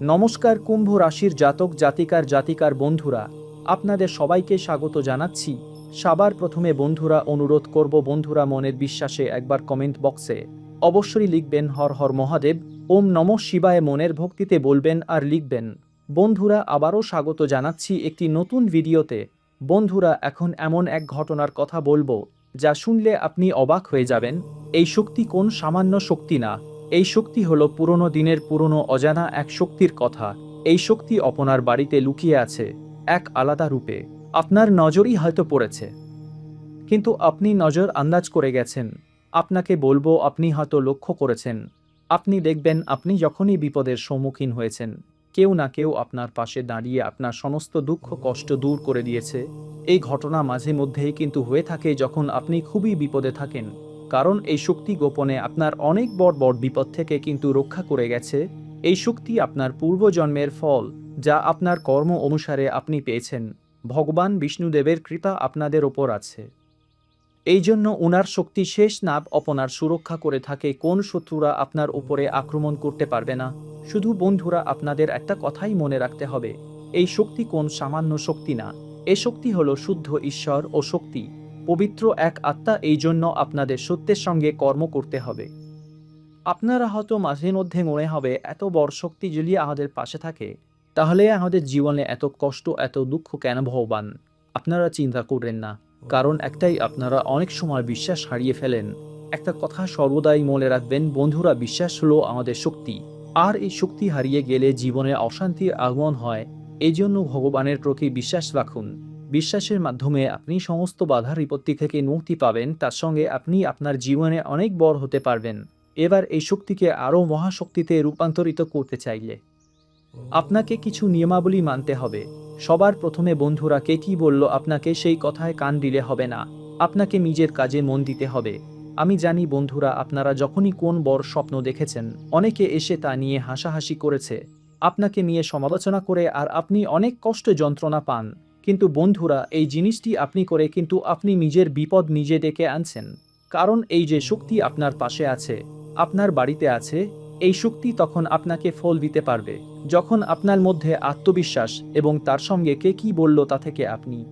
নমস্কার কুম্ভ রাশির জাতক, জাতিকার জাতিকার বন্ধুরা। আপনাদের সবাইকে স্বাগত জানাচ্ছি। সবার প্রথমে বন্ধুরা, অনুরোধ করব বন্ধুরা মনের বিশ্বাসে একবার কমেন্ট বক্সে অবশ্যই লিখবেন হর হর মহাদেব, ওম নম শিবায় মনের ভক্তিতে বলবেন আর লিখবেন। বন্ধুরা, আবারও স্বাগত জানাচ্ছি একটি নতুন ভিডিওতে। বন্ধুরা, এখন এমন এক ঘটনার কথা বলব, যা শুনলে আপনি অবাক হয়ে যাবেন। এই শক্তি কোন সামান্য শক্তি না এই শক্তি হলো পুরনো দিনের পুরনো অজানা এক শক্তির কথা। এই শক্তি আপনার বাড়িতে লুকিয়ে আছে এক আলাদা রূপে। আপনার নজরই হয়তো পড়েছে। কিন্তু আপনি নজর আন্দাজ করে গেছেন। আপনাকে বলব আপনি হয়তো লক্ষ্য করেছেন। আপনি দেখবেন আপনি যখনই বিপদের সম্মুখীন হয়েছেন, কেউ না কেউ আপনার পাশে দাঁড়িয়ে আপনার সমস্ত দুঃখ, কষ্ট দূর করে দিয়েছে। এই ঘটনা মাঝে মধ্যেই কিন্তু হয়ে থাকে যখন আপনি খুবই বিপদে থাকেন। কারণ এই শক্তি গোপনে আপনার অনেক বড় বড় বিপদ থেকে কিন্তু রক্ষা করে গেছে। এই শক্তি আপনার পূর্বজন্মের ফল, যা আপনার কর্ম অনুসারে আপনি পেয়েছেন। ভগবান বিষ্ণুদেবের কৃপা আপনাদের ওপর আছে। এই জন্য উনার শক্তি শেষ নাব আপনার সুরক্ষা করে থাকে, কোন শত্রুরা আপনার উপরে আক্রমণ করতে পারবে না। শুধু বন্ধুরা, আপনাদের একটা কথাই মনে রাখতে হবে, এই শক্তি কোন সামান্য শক্তি না। এ শক্তি হলো শুদ্ধ ঈশ্বর ও শক্তি। পবিত্র এক আত্মা এই জন্য আপনাদের সত্যের সঙ্গে কর্ম করতে হবে। আপনারা হয়তো মাঝে মধ্যে মনে হবে, এত বড় শক্তি যদি আমাদের পাশে থাকে, তাহলে আমাদের জীবনে এত কষ্ট, এত দুঃখ কেন ভগবান? আপনারা চিন্তা করবেন না, কারণ একটাই আপনারা অনেক সময় বিশ্বাস হারিয়ে ফেলেন। একটা কথা সর্বদাই মনে রাখবেন, বন্ধুরা, বিশ্বাস হলো আমাদের শক্তি। আর এই শক্তি হারিয়ে গেলে জীবনে অশান্তির আগমন হয় এই জন্য ভগবানের প্রতি বিশ্বাস রাখুন। বিশ্বাসের মাধ্যমে আপনি সমস্ত বাধার বিপত্তি থেকে মুক্তি পাবেন, তার সঙ্গে আপনি আপনার জীবনে অনেক বড় হতে পারবেন। এবার এই শক্তিকে আরও মহাশক্তিতে রূপান্তরিত করতে চাইলে আপনাকে কিছু নিয়মাবলী মানতে হবে। সবার প্রথমে বন্ধুরা কে কী বলল আপনাকে সেই কথায় কান দিলে হবে না। আপনাকে নিজের কাজে মন দিতে হবে। আমি জানি বন্ধুরা, আপনারা যখনই কোন বড় স্বপ্ন দেখেছেন, অনেকে এসে তা নিয়ে হাসাহাসি করেছে। আপনাকে নিয়ে সমালোচনা করে আর আপনি অনেক কষ্ট যন্ত্রণা পান। কিন্তু বন্ধুরা, এই জিনিসটি আপনি করে কিন্তু আপনি নিজের বিপদ নিজে ডেকে আনছেন। কারণ এই যে শক্তি আপনার পাশে আছে, আপনার বাড়িতে আছে, এই শক্তি তখন আপনাকে ফল দিতে পারবে। যখন আপনার মধ্যে আত্মবিশ্বাস এবং তার সঙ্গে কে কি বলল তা থেকে আপনি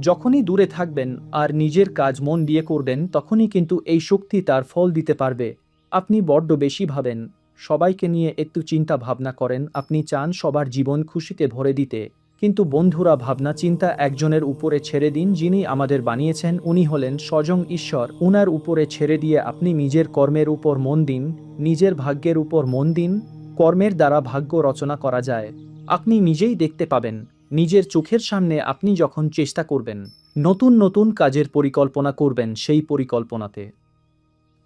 যখনই দূরে থাকবেন আর নিজের কাজ মন দিয়ে করবেন, তখনই কিন্তু এই শক্তি তার ফল দিতে পারবে। আপনি বড্ড বেশি ভাবেন, সবাইকে নিয়ে একটু চিন্তা ভাবনা করেন, আপনি চান সবার জীবন খুশিতে ভরে দিতে। কিন্তু বন্ধুরা ভাবনা চিন্তা একজনের উপরে ছেড়ে দিন যিনি আমাদের বানিয়েছেন, উনি হলেন স্বয়ং ঈশ্বর। উনার উপরে ছেড়ে দিয়ে আপনি নিজের কর্মের উপর মন দিন, নিজের ভাগ্যের উপর মন দিন, কর্মের দ্বারা ভাগ্য রচনা করা যায়। আপনি নিজেই দেখতে পাবেন, নিজের চোখের সামনে আপনি যখন চেষ্টা করবেন, নতুন নতুন কাজের পরিকল্পনা করবেন সেই পরিকল্পনাতে।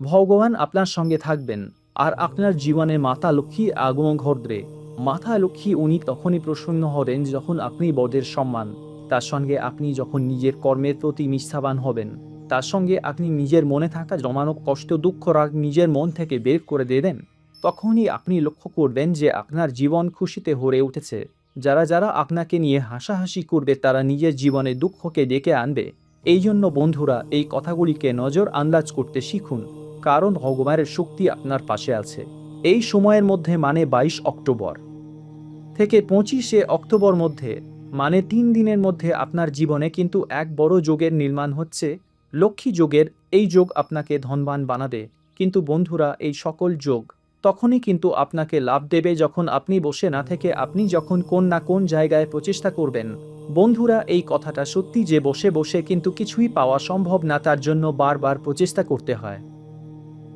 ভগবান আপনার সঙ্গে থাকবেন, আর আপনার জীবনে মাতা লক্ষ্মী ঘটবে। মাতা লক্ষ্মী উনি তখনই প্রসন্ন হবেন যখন আপনি বদের সম্মান। তার সঙ্গে আপনি যখন নিজের কর্মের প্রতি নিষ্ঠাবান হবেন, তার সঙ্গে আপনি নিজের মনে থাকা জমানো কষ্ট, দুঃখ, রাগ নিজের মন থেকে বের করে দেবেন তখনই আপনি লক্ষ্য করবেন যে আপনার জীবন খুশিতে ভরে উঠেছে। যারা যারা আপনাকে নিয়ে হাসাহাসি করবে, তারা নিজের জীবনে দুঃখকে ডেকে আনবে। এই জন্য বন্ধুরা, এই কথাগুলিকে নজর আন্দাজ করতে শিখুন, কারণ ভগবানের শক্তি আপনার পাশে আছে। এই সময়ের মধ্যে মানে বাইশ অক্টোবর। থেকে পঁচিশে অক্টোবর মধ্যে মানে তিন দিনের মধ্যে আপনার জীবনে কিন্তু এক বড় যোগের নির্মাণ হচ্ছে। লক্ষ্মী যোগের এই যোগ আপনাকে ধনবান বানাবে। কিন্তু বন্ধুরা, এই সকল যোগ তখনই কিন্তু আপনাকে লাভ দেবে যখন আপনি বসে না থেকে আপনি যখন কোন না কোন জায়গায় প্রচেষ্টা করবেন। বন্ধুরা, এই কথাটা সত্যি যে বসে বসে কিন্তু কিছুই পাওয়া সম্ভব না, তার জন্য বারবার প্রচেষ্টা করতে হয়।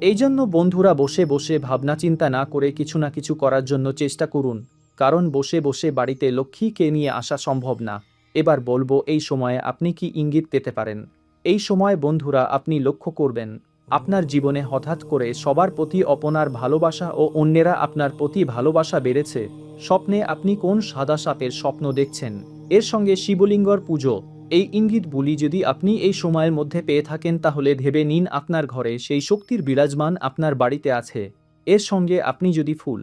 এই জন্য বন্ধুরা, বসে বসে ভাবনা চিন্তা না করে কিছু না কিছু করার জন্য চেষ্টা করুন। কারণ বসে বসে বাড়িতে লক্ষ্মীকে নিয়ে আসা সম্ভব না। এবার বলব, এই সময়ে আপনি কি ইঙ্গিত পেতে পারেন? এই সময় বন্ধুরা, আপনি লক্ষ্য করবেন, আপনার জীবনে হঠাৎ করে সবার প্রতি অপনার ভালোবাসা ও অন্যেরা আপনার প্রতি ভালোবাসা বেড়েছে। স্বপ্নে আপনি কোন সাদা সাপের স্বপ্ন দেখছেন? এর সঙ্গে শিবলিঙ্গর পুজো। এই ইঙ্গিতগুলি যদি আপনি এই সময়ের মধ্যে পেয়ে থাকেন, তাহলে ভেবে নিন আপনার ঘরে সেই শক্তির বিরাজমান আপনার বাড়িতে আছে। এর সঙ্গে আপনি যদি ফুল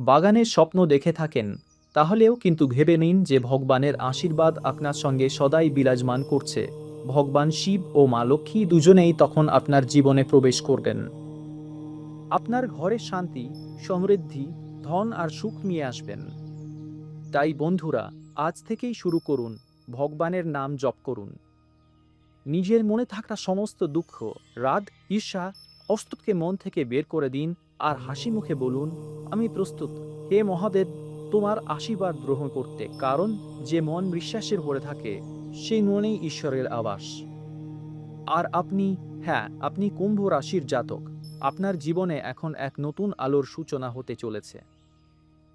বাগানের স্বপ্ন দেখে থাকেন, তাহলেও কিন্তু ভেবে নিন যে ভগবানের আশীর্বাদ আপনার সঙ্গে সদাই বিরাজমান করছে। ভগবান শিব ও মা লক্ষ্মী দুজনেই তখন আপনার জীবনে প্রবেশ করবেন। আপনার ঘরে শান্তি, সমৃদ্ধি, ধন আর সুখ নিয়ে আসবেন। তাই বন্ধুরা, আজ থেকেই শুরু করুন, ভগবানের নাম জপ করুন। নিজের মনে থাকা সমস্ত দুঃখ, রাগ, ঈর্ষা অস্তুতকে মন থেকে বের করে দিন আর হাসি মুখে বলুন, আমি প্রস্তুত। হে মহাদেব, তোমার আশীর্বাদ গ্রহণ করতে, কারণ যে মন বিশ্বাসের ভরে থাকে সেই মনেই ঈশ্বরের আবাস। আর আপনি হ্যাঁ আপনি কুম্ভ রাশির জাতক। আপনার জীবনে এখন এক নতুন আলোর সূচনা হতে চলেছে।